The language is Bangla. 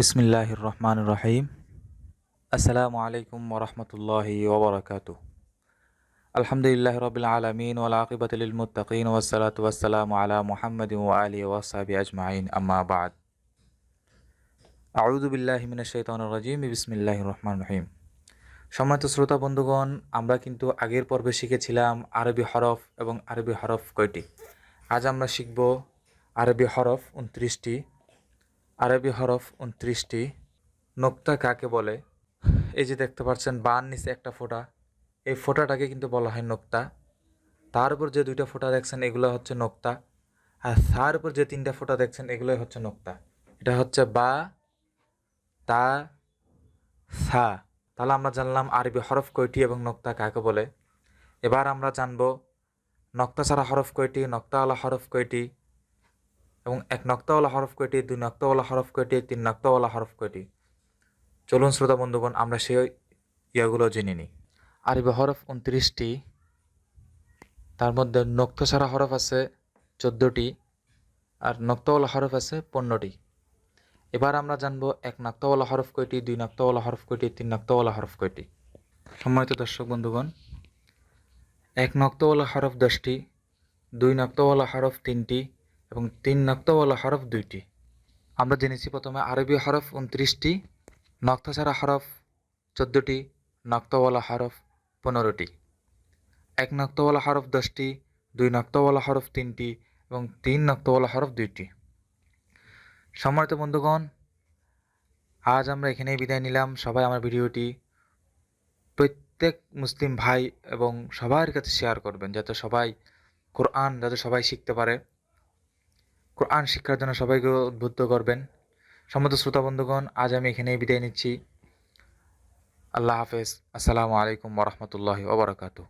বিসমিল্লাহির রহমান রহিম আসসালামু আলাইকুম ওরহমতুল্লাহি ওবরাকাত আলহামদুলিল্লাহ রবিল আলমিন ওয়াল আকিবাতুল মুত্তাকিন ওয়াসসালাতু ওয়াসসালামু আলা মুহাম্মাদিন ওয়া আলিহি ওয়াসহাবি আজমাইন, আম্মা বাদ। আউযু বিল্লাহি মিনাশ শাইতানির রাজিম, বিসমিল্লাহির রহমান রহিম। সম্মানিত শ্রোতা, বন্ধুগণ, আমরা কিন্তু আগের পর্বে শিখেছিলাম আরবি হরফ এবং আরবি হরফ কয়টি। আজ আমরা শিখব আরবি হরফ উনত্রিশটি। আরবি হরফ উনত্রিশটি। নোক্তা কাকে বলে? এই যে দেখতে পাচ্ছেন, বান নিচে একটা ফোঁটা। এই ফোঁটাটাকে কিন্তু বলা হয় নোক্তা। তার উপর যে দুইটা ফোঁটা দেখছেন, এগুলো হচ্ছে নোক্তা। আর তার উপর যে তিনটা ফোঁটা দেখছেন, এগুলোই হচ্ছে নোক্তা। এটা হচ্ছে বা, তা, সা। তাহলে আমরা জানলাম আরবি হরফ কয়টি এবং নোক্তা কাকে বলে। এবার আমরা জানব, নক্তা ছাড়া হরফ কয়টি নক্তাওয়ালা হরফ কয়টি? এবং এক নক্তাওয়ালা হরফ কয়টি, দুই নক্তাওয়ালা হরফ কয়টি, তিন নক্তাওয়ালা হরফ কয়টি? চলুন শ্রোতা বন্ধুগণ, আমরা সেই ইয়াগুলো জেনে নিই। আরবি হরফ উনত্রিশটি, তার মধ্যে নক্ত ছাড়া হরফ আছে চোদ্দোটি আর নক্তওয়ালা হরফ আছে পনেরোটি। এবার আমরা জানব এক নক্তওয়ালা হরফ কয়টি, দুই নক্তওয়ালা হরফ কয়টি, তিন নক্তওয়ালা হরফ কয়টি? সম্মানিত দর্শক বন্ধুগণ, এক নক্তওয়ালা হরফ দশটি, দুই নক্তওয়ালা হরফ তিনটি এবং তিন নক্তওয়ালা হরফ দুইটি। আমরা জেনেছি প্রথমে আরবি হরফ উনত্রিশটি নক্তা ছাড়া হরফ চোদ্দোটি, নক্তওয়ালা হরফ পনেরোটি। এক নক্তওয়ালা হরফ দশটি, দুই নক্তওয়ালা হরফ তিনটি এবং তিন নক্তওয়ালা হরফ দুইটি। সম্মানিত বন্ধুগণ, আজ আমরা এখানেই বিদায় নিলাম। সবাই আমার ভিডিওটি প্রত্যেক মুসলিম ভাই এবং সবার কাছে শেয়ার করবেন, যাতে সবাই কোরআন, যাতে সবাই শিখতে পারে। কোরআন শিক্ষার জন্য সবাইকে উদ্বুদ্ধ করবেন। সম্মত শ্রোতা বন্ধুগণ, আজ আমি এখানেই বিদায় নিচ্ছি। আল্লাহ হাফেজ। আসসালামু আলাইকুম ওরহমতুল্লাহ ওবরাকাতু